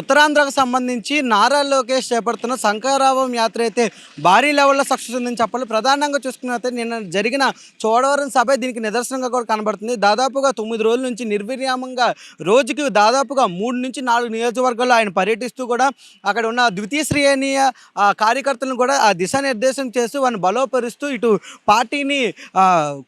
ఉత్తరాంధ్రకు సంబంధించి నారా లోకేష్ చేపడుతున్న శంకరావం యాత్ర అయితే భారీ లెవెల్లో సక్సెస్ ఉందని చెప్పాలి. ప్రధానంగా చూసుకున్నట్లయితే నిన్న జరిగిన చోడవరం సభ దీనికి నిదర్శనంగా కూడా కనబడుతుంది. దాదాపుగా తొమ్మిది రోజుల నుంచి నిర్విరామంగా రోజుకి దాదాపుగా మూడు నుంచి నాలుగు నియోజకవర్గాల్లో ఆయన పర్యటిస్తూ కూడా అక్కడ ఉన్న ద్వితీయ శ్రేణీయ కార్యకర్తలను కూడా ఆ దిశానిర్దేశం చేస్తూ వారిని బలోపరుస్తూ ఇటు పార్టీని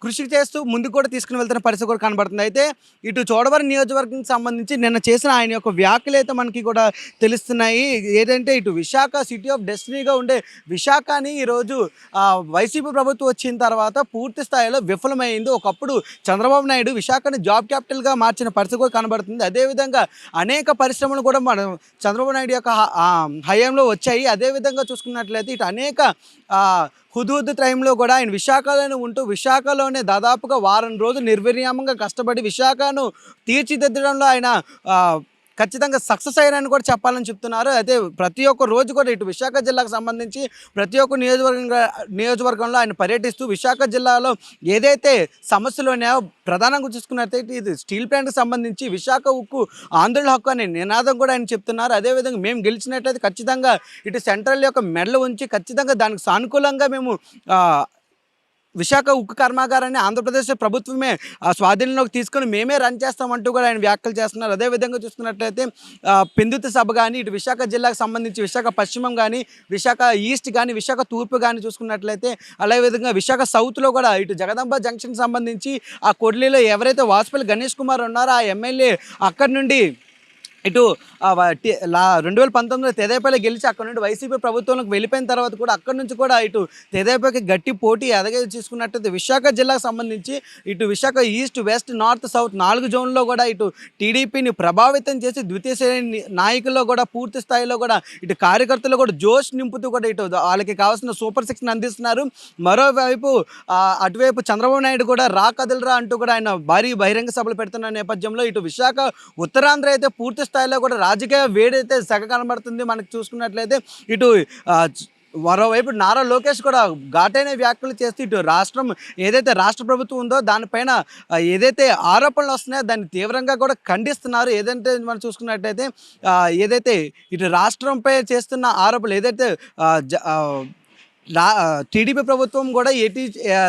కృషి చేస్తూ ముందుకు కూడా తీసుకుని వెళ్తున్న పరిస్థితి కూడా కనబడుతుంది. అయితే ఇటు చోడవరం నియోజకవర్గానికి సంబంధించి నిన్న చేసిన ఆయన యొక్క వ్యాఖ్యలు అయితే మనకి కూడా తెలుస్తున్నాయి. ఏదంటే ఇటు విశాఖ సిటీ ఆఫ్ డెస్టినీగా ఉండే విశాఖని ఈరోజు వైసీపీ ప్రభుత్వం వచ్చిన తర్వాత పూర్తి స్థాయిలో విఫలమైంది. ఒకప్పుడు చంద్రబాబు నాయుడు విశాఖని జాబ్ క్యాపిటల్గా మార్చిన పరిస్థితి కూడా కనబడుతుంది. అదేవిధంగా అనేక పరిశ్రమలు కూడా మన చంద్రబాబు నాయుడు యొక్క హయాంలో వచ్చాయి. అదేవిధంగా చూసుకున్నట్లయితే ఇటు అనేక ఆ, హుదూద్ టైంలో కూడా ఆయన విశాఖలోనే ఉంటూ విశాఖలోనే దాదాపుగా వారం రోజులు నిర్విరామంగా కష్టపడి విశాఖను తీర్చిదిద్దడంలో ఆయన ఖచ్చితంగా సక్సెస్ అయ్యారని కూడా చెప్పాలని చెప్తున్నారు. అయితే ప్రతి ఒక్క రోజు కూడా ఇటు విశాఖ జిల్లాకు సంబంధించి ప్రతి ఒక్క నియోజకవర్గం నియోజకవర్గంలో ఆయన పర్యటిస్తూ విశాఖ జిల్లాలో ఏదైతే సమస్యలు ఉన్నాయో ప్రధానంగా చూసుకున్నట్లయితే ఇది స్టీల్ ప్లాంట్కి సంబంధించి విశాఖ ఉక్కు ఆంధ్రుల హక్కు అనే నినాదం కూడా ఆయన చెప్తున్నారు. అదేవిధంగా మేము గెలిచినట్లయితే ఖచ్చితంగా ఇటు సెంట్రల్ యొక్క మెడలు ఉంచి ఖచ్చితంగా దానికి సానుకూలంగా మేము విశాఖ ఉక్కు కర్మాగారాన్ని ఆంధ్రప్రదేశ్ ప్రభుత్వమే ఆ స్వాధీనంలోకి తీసుకొని మేమే రన్ చేస్తామంటూ కూడా ఆయన వ్యాఖ్యలు చేస్తున్నారు. అదేవిధంగా చూసుకున్నట్లయితే ఆ, పెందుతు సభ కానీ ఇటు విశాఖ జిల్లాకు సంబంధించి విశాఖ పశ్చిమం కానీ విశాఖ ఈస్ట్ కానీ విశాఖ తూర్పు కానీ చూసుకున్నట్లయితే అదేవిధంగా విశాఖ సౌత్లో కూడా ఇటు జగదంబ జంక్షన్ సంబంధించి ఆ కొడ్లీలో ఎవరైతే వాసుపల్లి గణేష్ కుమార్ ఉన్నారో ఆ ఎమ్మెల్యే అక్కడి నుండి ఇటు లా రెండు వేల పంతొమ్మిదిలో తెదేపల్లి గెలిచి అక్కడ నుండి వైసీపీ ప్రభుత్వంలోకి వెళ్ళిపోయిన తర్వాత కూడా అక్కడ నుంచి కూడా ఇటు తెదేపకి గట్టి పోటీ ఎదగ చూసుకున్నట్టయితే విశాఖ జిల్లాకు సంబంధించి ఇటు Visakha east west north south నాలుగు జోన్లో కూడా ఇటు టీడీపీని ప్రభావితం చేసి ద్వితీయ శ్రేణి నాయకుల్లో కూడా పూర్తి స్థాయిలో కూడా ఇటు కార్యకర్తలు కూడా జోష్ నింపుతూ కూడా ఇటు వాళ్ళకి కావాల్సిన సూపర్ సిక్స్ని అందిస్తున్నారు. మరోవైపు అటువైపు చంద్రబాబు నాయుడు కూడా రా కదలరా అంటూ కూడా ఆయన భారీ బహిరంగ సభలు పెడుతున్న నేపథ్యంలో ఇటు విశాఖ ఉత్తరాంధ్ర అయితే పూర్తి స్థాయిలో కూడా రాజకీయ వేడైతే సగ కనబడుతుంది. మనకు చూసుకున్నట్లయితే ఇటు మరోవైపు నారా లోకేష్ కూడా ఘాటైన వ్యాఖ్యలు చేస్తూ ఇటు రాష్ట్రం ఏదైతే రాష్ట్ర ప్రభుత్వం ఉందో దానిపైన ఏదైతే ఆరోపణలు వస్తున్నాయో దాన్ని తీవ్రంగా కూడా ఖండిస్తున్నారు. ఏదంటే మనం చూసుకున్నట్టయితే ఏదైతే ఇటు రాష్ట్రంపై చేస్తున్న ఆరోపణలు ఏదైతే జ- టీడీపీ ప్రభుత్వం కూడా ఏటీ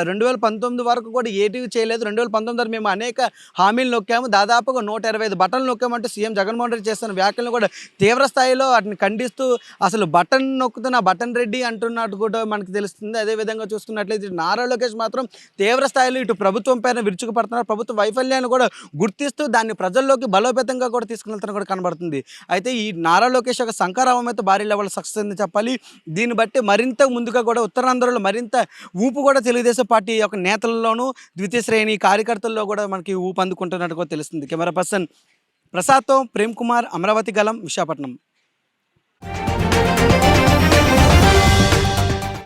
రెండు వేల పంతొమ్మిది వరకు కూడా ఏటీ చేయలేదు. రెండు వేల పంతొమ్మిది వరకు మేము అనేక హామీలు నొక్కాము. దాదాపుగా నూట ఇరవై ఐదు బటన్లు నొక్కామంటూ సీఎం జగన్మోహన్ రెడ్డి చేస్తున్న వ్యాఖ్యలను కూడా తీవ్ర స్థాయిలో వాటిని ఖండిస్తూ అసలు బటన్ నొక్కుతున్న బటన్ రెడ్డి అంటున్నట్టు కూడా మనకు తెలుస్తుంది. అదేవిధంగా చూసుకున్నట్లయితే నారా లోకేష్ మాత్రం తీవ్ర స్థాయిలో ఇటు ప్రభుత్వం పైన విరుచుకుపడుతున్నారు. ప్రభుత్వ వైఫల్యాన్ని కూడా గుర్తిస్తూ దాన్ని ప్రజల్లోకి బలోపేతంగా కూడా తీసుకుని కూడా కనబడుతుంది. అయితే ఈ నారా లోకేష్ యొక్క శంకరావం అయితే భారీ లెవెల్ సక్సెస్ అని చెప్పాలి. దీన్ని బట్టి మరింత ముందుగా కూడా ఉత్తరాంధ్రలో మరింత ఊపు కూడా తెలుగుదేశం పార్టీ యొక్క నేతల్లోనూ ద్వితీయ శ్రేణి కార్యకర్తల్లో కూడా మనకి ఊపు అందుకుంటున్నట్టుగా తెలుస్తుంది. కెమెరా పర్సన్ ప్రసాద్తో ప్రేమ్ కుమార్ అమరావతి గలం విశాఖపట్నం.